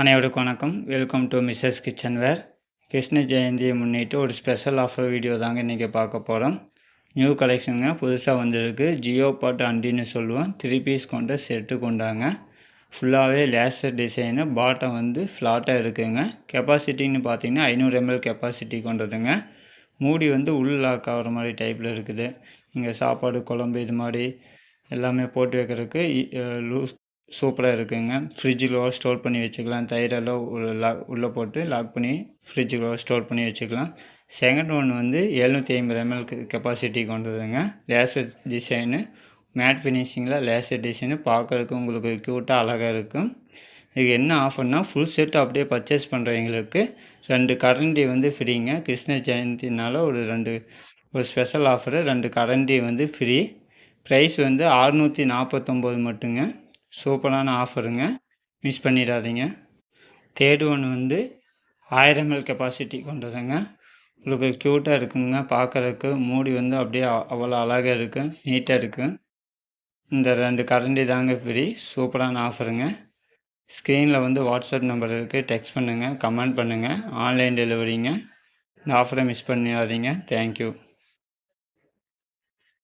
அனைவருக்கும் வணக்கம். Welcome to Mrs kitchen where Krishna ஜெயந்தியை முன்னிட்டு ஒரு ஸ்பெஷல் ஆஃபர் வீடியோ தாங்க இன்றைக்கி பார்க்க போகிறோம் நியூ கலெக்ஷனுங்க புதுசாக வந்திருக்கு. ஜியோ பாட் அண்டின்னு சொல்லுவோம். த்ரீ பீஸ் கொண்ட செட்டு கொண்டாங்க. ஃபுல்லாகவே லேசர் டிசைனு பாட்டம் வந்து ஃப்ளாட்டாக இருக்குதுங்க கெப்பாசிட்டின்னு பார்த்தீங்கன்னா ஐநூறு எம்எல் கெப்பாசிட்டி கொண்டதுங்க. மூடி வந்து உள் லாக் ஆகிற மாதிரி டைப்பில் இருக்குது. இங்கே சாப்பாடு குழம்பு இது மாதிரி எல்லாமே போட்டு வைக்கிறதுக்கு லூஸ் சூப்பராக இருக்குங்க. ஃப்ரிட்ஜில் ஸ்டோர் பண்ணி வச்சுக்கலாம். தயிரெல்லாம் உள்ள உள்ளே போட்டு லாக் பண்ணி ஃப்ரிட்ஜில் ஸ்டோர் பண்ணி வச்சுக்கலாம். செகண்ட் ஒன் வந்து எழுநூற்றி ஐம்பது எம்எல் கெப்பாசிட்டி கொண்டதுங்க. லேசர் டிசைனு மேட் ஃபினிஷிங்கில் லேசர் டிசைனு பார்க்குறதுக்கு உங்களுக்கு க்யூட்டாக அழகாக இருக்கும். இது என்ன ஆஃபர்னால் ஃபுல் செட் அப்படியே பர்ச்சேஸ் பண்ணுறவங்களுக்கு ரெண்டு கரண்டி வந்து ஃப்ரீங்க கிருஷ்ண ஜெயந்தினால ஒரு ரெண்டு ஒரு ஸ்பெஷல் ஆஃபரு ரெண்டு கரண்டி வந்து ஃப்ரீ ப்ரைஸ் வந்து அறுநூற்றி நாற்பத்தொம்போது மட்டுங்க. சூப்பரான ஆஃபருங்க. மிஸ் பண்ணிடாதீங்க. தேர்ட் ஒன் வந்து ஆயிரம் எல் கெப்பாசிட்டி கொண்டதுங்க. உங்களுக்கு க்யூட்டாக இருக்குங்க. பார்க்குறதுக்கு மூடி வந்து அப்படியே அவ்வளோ அழகாக இருக்குது நீட்டாக இருக்குது இந்த ரெண்டு கரண்டி தாங்க ஃப்ரீ சூப்பரான ஆஃபருங்க. ஸ்க்ரீனில் வந்து வாட்ஸ்அப் நம்பர் இருக்குது டெக்ஸ்ட் பண்ணுங்கள் கமெண்ட் பண்ணுங்கள் ஆன்லைன் டெலிவரிங்க இந்த ஆஃபரை மிஸ் பண்ணிடாதீங்க. தேங்க்யூ